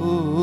Ooh.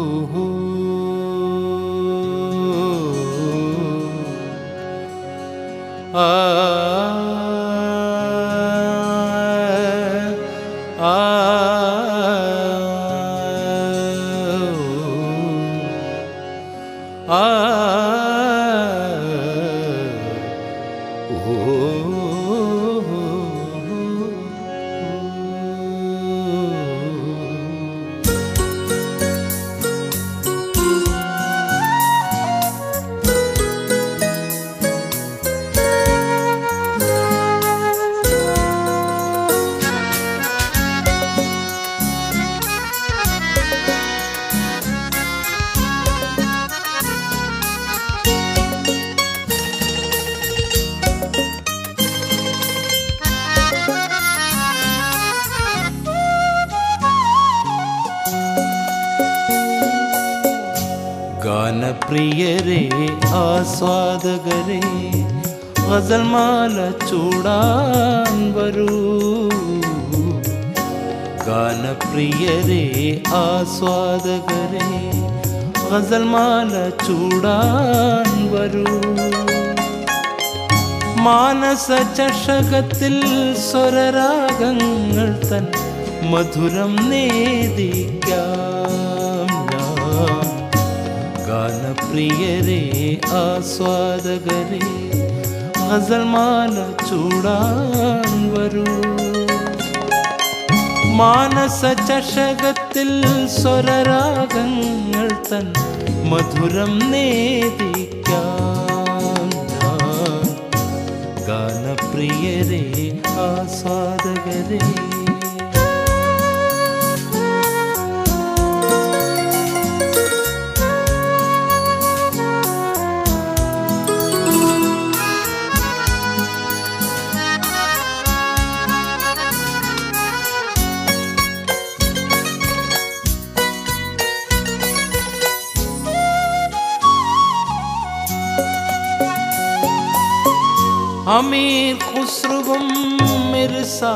ഗാനപ്രിയരെ ആസ്വാദകരെ ഗസൽമാല ചൂടാൻ വരൂ. ഗാനപ്രിയരെ ആസ്വാദകരെ ഗസൽമാല ചൂടാൻ വരൂ. മാനസ ചഷകത്തിൽ സ്വരരാഗങ്ങൾ തൻ മധുരം നേദിക്കാം. ഗാനപ്രിയരെ ആസ്വാദകരെ ഗസൽമാല ചൂടാൻ വരൂ. മാനസ ചഷകത്തിൽ സ്വരരാഗങ്ങൾ തൻ മധുരം നേദിക്കാം. ഞാൻ ഗാനപ്രിയരെ ആസ്വാദകരെ അമീർ ഖുസ്രുവും മിർസാലിബും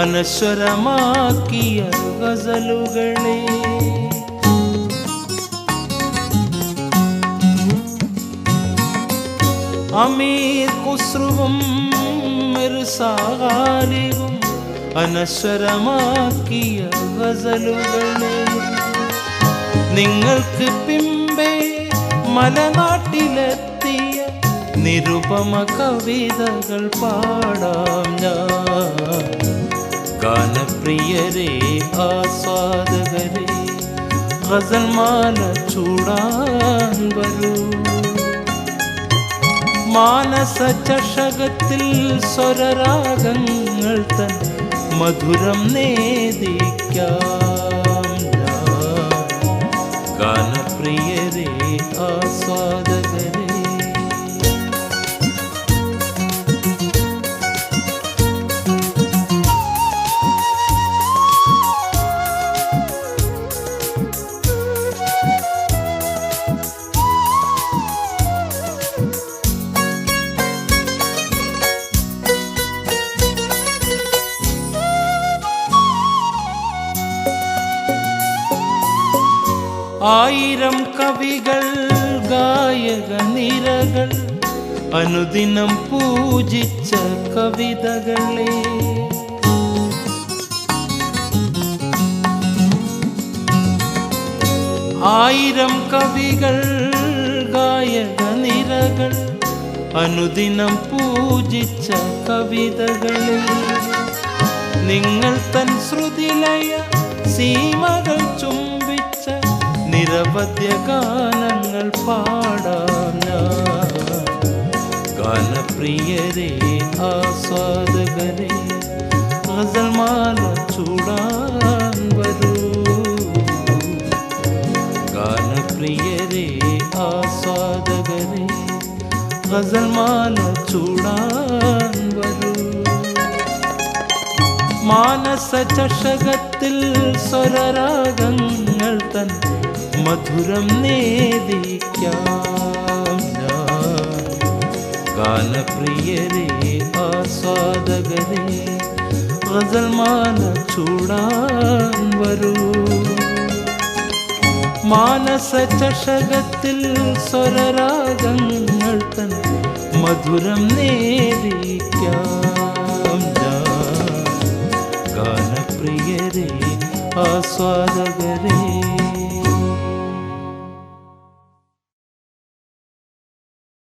അനശ്വരമാക്കിയ ഗസലുകളെ അമീർ ഖുസ്രുവും മിർസാലിബും അനശ്വരമാക്കിയ ഗസലുകളെ നിങ്ങൾക്ക് പിമ്പേ മലനാട്ടിലെത്തിയ നിരുപമ കവിതകൾ പാടാം ഞാൻ. ഗാനപ്രിയരെ ആസ്വാദകരെ ഗസൽമാല ചൂടാൻ വരൂ. മാനസ ചഷകത്തിൽ സ്വരരാഗങ്ങൾ തൻ മധുരം നേദിക്കാം ഗാനപ്രിയരെ ആസ്വാദകരെ ആയിരം കവികൾ ഗായക നിരകൾ അനുദിനം പൂജിച്ച കവിതകളെ. ആയിരം കവികൾ ഗായക നിരകൾ അനുദിനം പൂജിച്ച കവിതകളെ. നിങ്ങൾ തൻ ശ്രുതിലയ സീമകൾ ചുംബിച്ച നിരവധ്യ ഗാനങ്ങൾ പാടാം ഞാൻ ഗാനപ്രിയരെ ആസ്വാദകരെ ഗസൽമാല ചൂടാൻ വരൂ. ഗാനപ്രിയരെ ആസ്വാദകരെ ഗസൽമാല ചൂടാൻ വരൂ. മാനസ ചഷകത്തിൽ സ്വരരാഗങ്ങൾ തൻ മധുരം നേദിക്കാം ഗാനപ്രിയരെ ആസ്വാദകരെ ഗസൽമാല ചൂടാൻ വരൂ. മാനസ ചഷകത്തിൽ സ്വരരാഗങ്ങൾ തൻ മധുരം നേരിക്കാം ഗാനപ്രിയരെ ആസ്വാദകരെ